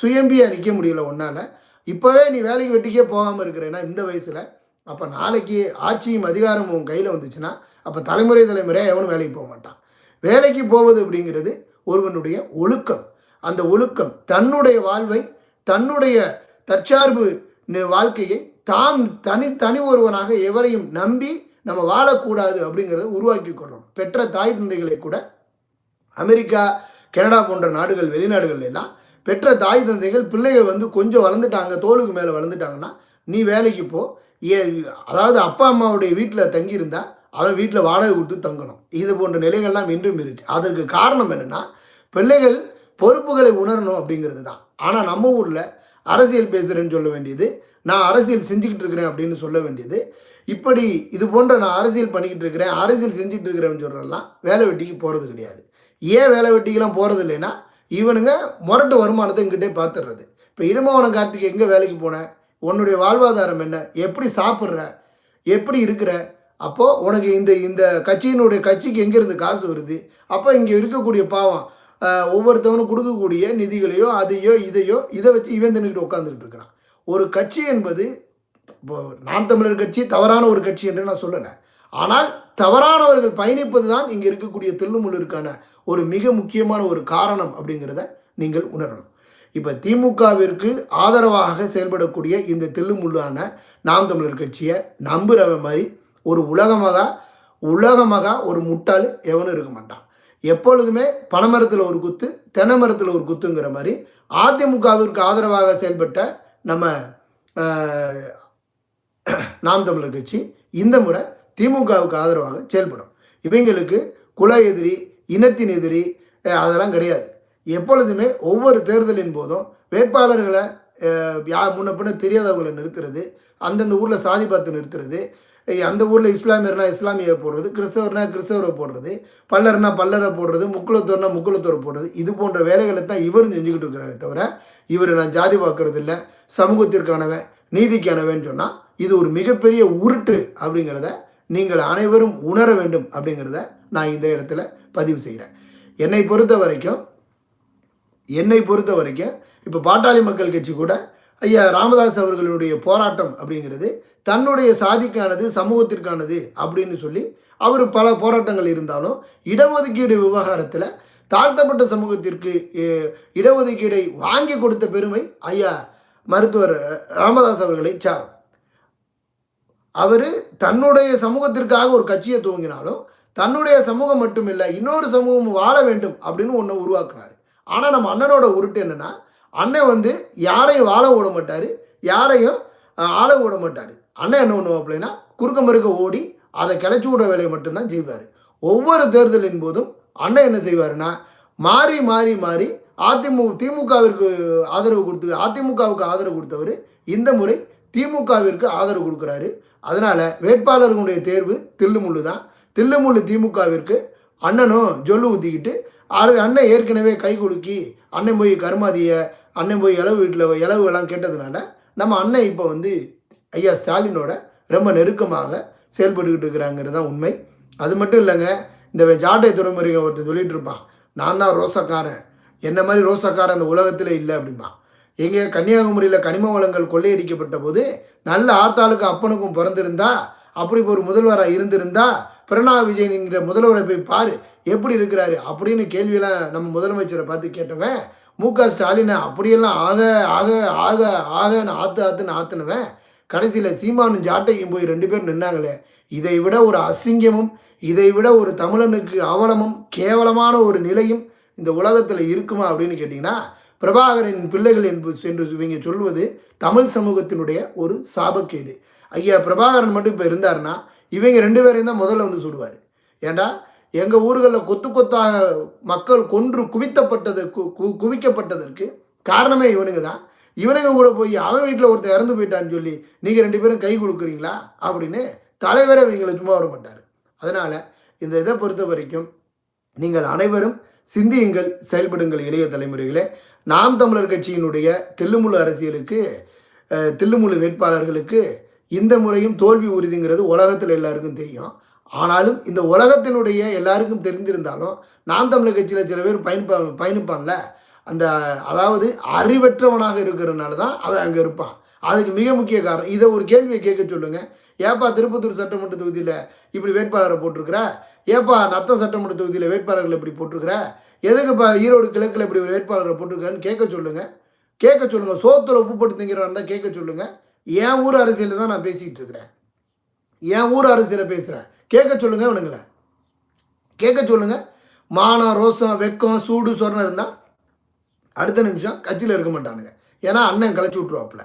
சுயம்பியாக நிற்க முடியல உன்னால். இப்போவே நீ வேலைக்கு வெட்டிக்கே போகாமல் இருக்கிறேன்னா இந்த வயசில் அப்போ நாளைக்கு ஆட்சியும் அதிகாரமும் உன் கையில் வந்துச்சுன்னா அப்போ தலைமுறை தலைமுறையாக எவனும் வேலைக்கு போக மாட்டான். வேலைக்கு போவது அப்படிங்கிறது ஒருவனுடைய ஒழுக்கம். அந்த ஒழுக்கம் தன்னுடைய வாழ்வை தன்னுடைய தற்சார்பு வாழ்க்கையை தான் தனி தனி ஒருவனாக எவரையும் நம்பி நம்ம வாழக்கூடாது அப்படிங்கிறத உருவாக்கி கொள்ளணும். பெற்ற தாய் தந்தைகளை கூட அமெரிக்கா கனடா போன்ற நாடுகள் வெளிநாடுகள் எல்லாம் பெற்ற தாய் தந்தைகள் பிள்ளைகள் வந்து கொஞ்சம் வளர்ந்துட்டாங்க தோலுக்கு மேலே வளர்ந்துட்டாங்கன்னா நீ வேலைக்கு போ. ஏ அதாவது அப்பா அம்மாவுடைய வீட்டில் தங்கியிருந்தா அவன் வீட்டில் வாடகை விட்டு தங்கணும். இது போன்ற நிலைகள்லாம் இன்றும் இருக்குது அதற்கு காரணம் என்னென்னா பிள்ளைகள் பொறுப்புகளை உணரணும் அப்படிங்கிறது தான். ஆனால் நம்ம ஊரில் அரசியல் பேசுகிறேன்னு சொல்ல வேண்டியது நான் அரசியல் செஞ்சுக்கிட்டு இருக்கிறேன் அப்படின்னு சொல்ல வேண்டியது இப்படி இது போன்ற நான் அரசியல் பண்ணிக்கிட்டு இருக்கிறேன் அரசியல் செஞ்சுட்டு இருக்கிறேன்னு சொல்கிறதெல்லாம் வேலை வெட்டிக்கு போகிறது கிடையாது. ஏன் வேலை வெட்டிக்கெல்லாம் போகிறது இல்லைன்னா இவனுங்க முரட்டு வருமானத்தை இங்கிட்டே பார்த்துடுறது இப்போ இடுமாவனம் கார்த்திக் எங்கே வேலைக்கு போனேன் உன்னுடைய வாழ்வாதாரம் என்ன? எப்படி சாப்பிட்ற? எப்படி இருக்கிற? அப்போது உனக்கு இந்த இந்த கட்சியினுடைய கட்சிக்கு எங்கேருந்து காசு வருது? அப்போ இங்கே இருக்கக்கூடிய பாவம் ஒவ்வொருத்தவனும் கொடுக்கக்கூடிய நிதிகளையோ அதையோ இதையோ இதை வச்சு இவன் தின்னுக்கிட்டு உட்காந்துக்கிட்டு இருக்கிறான். ஒரு கட்சி என்பது இப்போ நாம் தமிழர் கட்சி தவறான ஒரு கட்சி என்று நான் சொல்லலை. ஆனால் தவறானவர்கள் பயணிப்பது தான் இங்கே இருக்கக்கூடிய தில்லுமுள்ளிற்கான ஒரு மிக முக்கியமான ஒரு காரணம் அப்படிங்கிறத நீங்கள் உணரணும். இப்போ திமுகவிற்கு ஆதரவாக செயல்படக்கூடிய இந்த தில்லுமுள்ளான நாம் தமிழர் கட்சியை நம்புகிறவன் மாதிரி ஒரு உலகமாக உலகமாக ஒரு முட்டாள் எவனும் இருக்க மாட்டான். எப்பொழுதுமே பனைமரத்தில் ஒரு குத்து தென்னை மரத்தில் ஒரு குத்துங்கிற மாதிரி அதிமுகவிற்கு ஆதரவாக செயல்பட்ட நம்ம நாம் தமிழர் கட்சி இந்த முறை திமுகவுக்கு ஆதரவாக செயல்படும். இவங்களுக்கு குல எதிரி இனத்தின் எதிரி அதெல்லாம் கிடையாது. எப்பொழுதுமே ஒவ்வொரு தேர்தலின் போதும் வேட்பாளர்களை யா முன்ன பின்ன தெரியாதவங்களை நிறுத்துறது அந்தந்த ஊரில் சாதி பார்த்து நிறுத்துறது அந்த ஊரில் இஸ்லாமியர்னா இஸ்லாமியை போடுறது கிறிஸ்தவர்னா கிறிஸ்தவரை போடுறது பல்லர்னா பல்லரை போடுறது முக்குலத்தோர்னா முக்குலத்தோரை போடுறது இது போன்ற வேலைகளை தான் இவரும் செஞ்சுக்கிட்டு இருக்கிறாரே தவிர இவர் நான் ஜாதி பார்க்கறது இல்லை சமூகத்திற்கானவன் நீதிக்கானவன் சொன்னால் இது ஒரு மிகப்பெரிய உருட்டு அப்படிங்கிறத நீங்கள் அனைவரும் உணர வேண்டும் அப்படிங்கிறத நான் இந்த இடத்துல பதிவு செய்கிறேன். என்னை பொறுத்த வரைக்கும் என்னை பொறுத்த வரைக்கும் இப்போ பாட்டாளி மக்கள் கட்சி கூட ஐயா ராமதாஸ் அவர்களுடைய போராட்டம் அப்படிங்கிறது தன்னுடைய சாதிக்கானது சமூகத்திற்கானது அப்படின்னு சொல்லி அவர் பல போராட்டங்கள் இருந்தாலும் இடஒதுக்கீடு விவகாரத்தில் தாழ்த்தப்பட்ட சமூகத்திற்கு இடஒதுக்கீடை வாங்கி கொடுத்த பெருமை ஐயா மருத்துவர் ராமதாஸ் அவர்களை சாரும். அவர் தன்னுடைய சமூகத்திற்காக ஒரு கட்சியை துவங்கினாலும் தன்னுடைய சமூகம் மட்டும் இல்லை இன்னொரு சமூகம் வாழ வேண்டும் அப்படின்னு ஒன்று உருவாக்குனார். ஆனால் நம்ம அண்ணனோட உருட்டு என்னன்னா அண்ணன் வந்து யாரையும் வாழ விட மாட்டார் யாரையும் ஆள விட மாட்டார். அண்ணன் என்ன பண்ணுவோம் அப்படின்னா குறுக்க மறுக்க ஓடி அதை கிளச்சி விட வேலையை மட்டும்தான் செய்வார். ஒவ்வொரு தேர்தலின் போதும் அண்ணன் என்ன செய்வாருன்னா மாறி மாறி மாறி அதிமுக திமுகவிற்கு ஆதரவு கொடுத்து அதிமுகவுக்கு ஆதரவு கொடுத்தவர் இந்த முறை திமுகவிற்கு ஆதரவு கொடுக்குறாரு. அதனால் வேட்பாளர்களுடைய தேர்வு தில்லுமுள்ளு தான். தில்லுமுள்ளு திமுகவிற்கு அண்ணனும் ஜொல்லு ஊற்றிக்கிட்டு ஆறு அண்ணன் ஏற்கனவே கை கொடுக்கி அண்ணன் போய் கருமாதிய அண்ணன் போய் இளவு வீட்டில் இளவு எல்லாம் கேட்டதுனால நம்ம அண்ணன் இப்போ வந்து ஐயா ஸ்டாலினோட ரொம்ப நெருக்கமாக செயல்பட்டுக்கிட்டு இருக்கிறாங்கிறது தான் உண்மை. அது மட்டும் இல்லைங்க இந்த ஜாட்டை துறைமுறைங்க ஒருத்தன் சொல்லிகிட்ருப்பான் இருப்பான் நான் தான் ரோசக்காரன் என்ன மாதிரி ரோசக்காரன் அந்த உலகத்தில் இல்லை அப்படிமா எங்கே கன்னியாகுமரியில் கனிம வளங்கள் கொள்ளையடிக்கப்பட்ட போது நல்ல ஆத்தாளுக்கு அப்பனுக்கும் பிறந்திருந்தா அப்படி ஒரு முதல்வராக இருந்திருந்தா பிரணாப் விஜயன் என்கிற முதல்வரை போய் பாரு எப்படி இருக்கிறாரு அப்படின்னு கேள்வியெல்லாம் நம்ம முதலமைச்சரை பார்த்து கேட்டவன் மு க ஸ்டாலினை அப்படியெல்லாம் ஆக ஆக ஆக ஆகன்னு ஆத்து ஆத்துன்னு ஆத்துனவன் கடைசியில் சீமானும் ஜாட்டையும் போய் ரெண்டு பேரும் நின்னாங்களே இதை விட ஒரு அசிங்கமும் இதை விட ஒரு தமிழனுக்கு அவலமும் கேவலமான ஒரு நிலையும் இந்த உலகத்தில் இருக்குமா அப்படின்னு கேட்டிங்கன்னா பிரபாகரின் பிள்ளைகள் என்பது என்று இவங்க சொல்வது தமிழ் சமூகத்தினுடைய ஒரு சாபக்கேடு. ஐயா பிரபாகரன் மட்டும் இப்போ இருந்தாருன்னா இவங்க ரெண்டு பேரையும் தான் முதல்ல வந்து சொல்லுவார் ஏண்டா? எங்கள் ஊர்களில் கொத்து கொத்தாக மக்கள் கொன்று குவித்தப்பட்டது கு- கு- குவிக்கப்பட்டதற்கு காரணமே இவனுங்க தான். இவனுங்க கூட போய் அவன் வீட்டில் ஒருத்தன் இறந்து போயிட்டான்னு சொல்லி நீங்கள் ரெண்டு பேரும் கை கொடுக்குறீங்களா? அப்படின்னு தலைவரை இவங்களை சும்மா விட மாட்டார். அதனால் இந்த இதை பொறுத்த வரைக்கும் நீங்கள் அனைவரும் சிந்தியுங்கள் செயல்படுங்கள் இளைய தலைமுறைகளே. நாம் தமிழர் கட்சியினுடைய தில்லுமுழு அரசியலுக்கு தில்லுமுழு வேட்பாளர்களுக்கு இந்த முறையும் தோல்வி உறுதிங்கிறது உலகத்தில் எல்லாருக்கும் தெரியும். ஆனாலும் இந்த உலகத்தினுடைய எல்லாருக்கும் தெரிந்திருந்தாலும் நாம் தமிழர் கட்சியில் சில பேர் பயன்பா பயணிப்பான்ல அந்த அதாவது அறிவற்றவனாக இருக்கிறதுனால தான் அவன் அங்கே இருப்பான். அதுக்கு மிக முக்கிய காரணம் இதை ஒரு கேள்வியை கேட்க சொல்லுங்கள் ஏப்பா திருப்பத்தூர் சட்டமன்ற தொகுதியில் இப்படி வேட்பாளரை போட்டிருக்கிற? ஏப்பா நத்த சட்டமன்ற தொகுதியில் வேட்பாளர்கள் இப்படி போட்டிருக்கிற? எதுக்கு இப்போ ஈரோடு கிழக்கில் இப்படி ஒரு வேட்பாளரை போட்டிருக்கான்னு கேட்க சொல்லுங்கள் கேட்க சொல்லுங்கள் சோத்துல உப்பு போட்டு தான் கேட்க சொல்லுங்கள் என் ஊர் அரசியலில் தான் நான் பேசிக்கிட்டு இருக்கிறேன். என் ஊர் அரசியலை பேசுகிறேன் கேட்க சொல்லுங்கள் இவனுங்களை கேட்க சொல்லுங்கள் மானம் ரோசம் வெக்கம் சூடு சொரணம் இருந்தால் அடுத்த நிமிஷம் கட்சியில் இருக்க மாட்டானுங்க. ஏன்னா அண்ணன் கலைச்சி விட்ருவாப்புல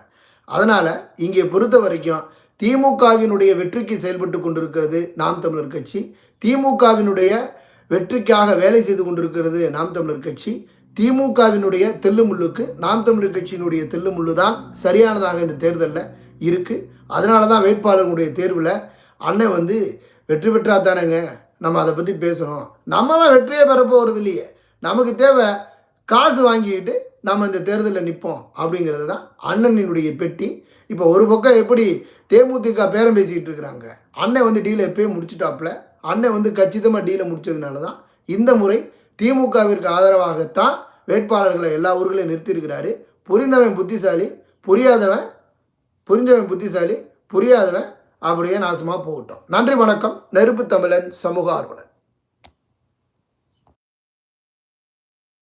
அதனால் இங்கே பொறுத்த வரைக்கும் திமுகவினுடைய வெற்றிக்கு செயல்பட்டு கொண்டிருக்கிறது நாம் தமிழர் கட்சி. திமுகவினுடைய வெற்றிக்காக வேலை செய்து கொண்டிருக்கிறது நாம் தமிழர் கட்சி. திமுகவினுடைய தெல்லுமுள்ளுக்கு நாம் தமிழர் கட்சியினுடைய தெல்லுமுள்ளு தான் சரியானதாக இந்த தேர்தலில் இருக்குது அதனால தான் வேட்பாளர்களுடைய தேர்வில் அண்ணன் வந்து வெற்றி பெற்றா தானேங்க. நம்ம அதை பற்றி பேசணும். நம்ம தான் வெற்றியே பெறப்போகிறது இல்லையே. நமக்கு தேவை காசு வாங்கிக்கிட்டு நம்ம இந்த தேர்தலில் நிற்போம் அப்படிங்கிறது தான் அண்ணனினுடைய பெட்டி. இப்போ ஒரு பக்கம் எப்படி தேமுதிக பேரம் பேசிக்கிட்டு இருக்கிறாங்க. அண்ணன் வந்து டீலை எப்பயும் முடிச்சிட்டாப்புல. அண்ணன் வந்து கச்சிதமாக டீலை முடித்ததுனால தான் இந்த முறை திமுகவிற்கு ஆதரவாகத்தான் வேட்பாளர்களை எல்லா ஊர்களையும் நிறுத்தியிருக்கிறாரு. புரிந்தவன் புத்திசாலி புரியாதவன் புரிஞ்சவன் புத்திசாலி புரியாதவன் அப்படியே நாசமாக போகட்டும். நன்றி வணக்கம். நெருப்பு தமிழன் சமூக ஆர்வலர்.